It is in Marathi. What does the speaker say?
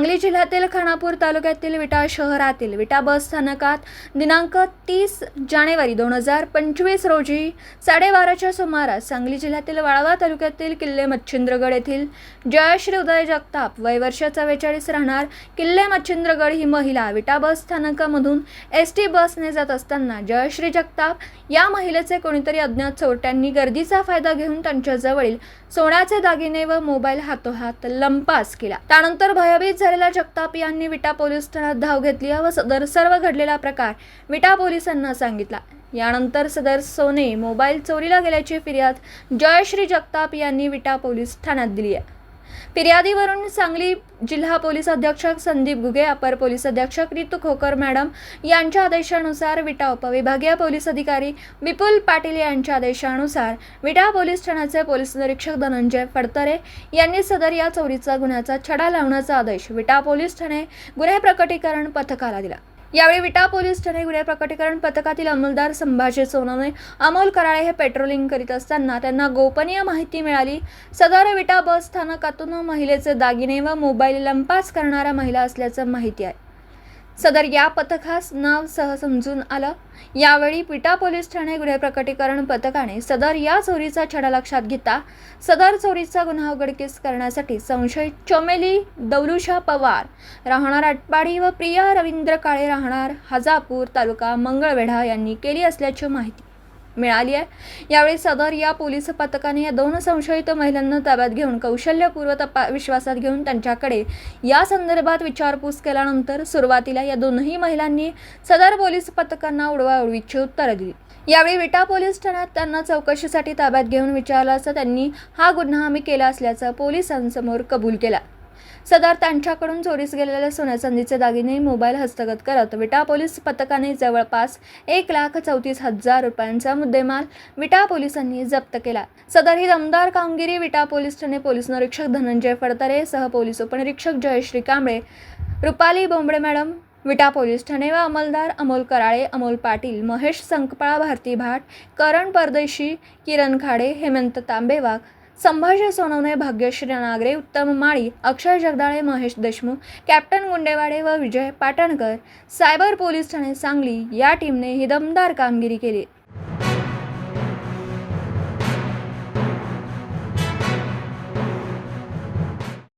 सांगली जिल्ह्यातील खानापूर तालुक्यातील विटा शहरातील विटा बस स्थानकात दिनांक तीस जानेवारी दोन हजार पंचवीस रोजी साडेबाराच्या सुमारास सांगली जिल्ह्यातील वाळवा तालुक्यातील किल्ले मच्छिंद्रगड येथील जयश्री उदय जगताप वय वर्ष चव्वेचाळीस राहणार किल्ले मच्छिंद्रगड ही महिला विटा बस स्थानकामधून एस टी बसने जात असताना जयश्री जगताप या महिलेचे कोणीतरी अज्ञात चोरट्यांनी गर्दीचा फायदा घेऊन त्यांच्याजवळील सोन्याचे दागिने व मोबाईल हातोहात लंपास केला. त्यानंतर भयभीत झालेल्या जगताप यांनी विटा पोलीस ठाण्यात धाव घेतली व सदर सर्व घडलेला प्रकार विटा पोलिसांना सांगितला. यानंतर सदर सोने मोबाईल चोरीला गेल्याची फिर्याद जयश्री जगताप यांनी विटा पोलीस ठाण्यात दिली आहे. फिर्यादीवरून सांगली जिल्हा पोलीस अधीक्षक संदीप गुगे अपर पोलीस अधीक्षक रितू खोकर मॅडम यांच्या आदेशानुसार विटा उपविभागीय पोलीस अधिकारी विपुल पाटील यांच्या आदेशानुसार विटा पोलीस ठाण्याचे पोलीस निरीक्षक धनंजय फडतरे यांनी सदर या चोरीचा गुन्ह्याचा छडा लावण्याचा आदेश विटा पोलीस ठाणे गुन्हे प्रकटीकरण पथकाला दिला. यावेळी विटा पोलीस ठाणे गुन्हे प्रकटीकरण पथकातील अंमलदार संभाजी सोनवणे अमोल कराळे हे पेट्रोलिंग करीत असताना त्यांना गोपनीय माहिती मिळाली. सदर विटा बस स्थानकातून महिलेचे दागिने व मोबाईल लंपास करणाऱ्या महिला असल्याचं माहिती आहे. सदर या पथकास नाव सह समजून आलं. यावेळी पिटा पोलीस ठाणे गुन्हे प्रकटीकरण पथकाने सदर या चोरीचा छडा लक्षात घेता सदर चोरीचा गुन्हा उघडकीस करण्यासाठी संशयित चोमेली दौलुशा पवार राहणार अटपाडी व प्रिया रवींद्र काळे राहणार हजापूर तालुका मंगळवेढा यांनी केली असल्याची माहिती. मिळाली आहे. यावेळी सदर या पोलीस पथकाने या दोन संशयित महिलांना ताब्यात घेऊन कौशल्यपूर्व तपा विश्वासात घेऊन त्यांच्याकडे या संदर्भात विचारपूस केल्यानंतर सुरुवातीला या दोनही महिलांनी सदर पोलीस पथकांना उडवाउडवीची उत्तरं दिली. यावेळी विटा पोलीस ठाण्यात त्यांना चौकशीसाठी ताब्यात घेऊन विचारलं असता त्यांनी हा गुन्हा आम्ही केला असल्याचं पोलिसांसमोर कबूल केला. सदर त्यांच्याकडून चोरीस गेलेल्या सोन्या चांदीचे दागिने मोबाईल हस्तगत करत विटा पोलीस पथकाने जवळपास एक लाख चौतीस हजार रुपयांचा मुद्देमाल विटा पोलिसांनी जप्त केला. सदर ही दमदार कामगिरी विटा पोलीस ठाणे पोलीस निरीक्षक धनंजय फडतरे सह पोलीस उपनिरीक्षक जयश्री कांबळे रुपाली बोंबडे मॅडम विटा पोलीस ठाणे व अंमलदार अमोल कराळे अमोल पाटील महेश संकपाळा भारती भाट करण परदेशी किरण खाडे हेमंत तांबेवाग संभाजी सोनवणे भाग्यश्री नागरे उत्तम माळी अक्षय जगदाळे महेश देशमुख कॅप्टन गुंडेवाडे व विजय पाटणकर सायबर पोलीस ठाणे सांगली या टीमने ही दमदार कामगिरी केली.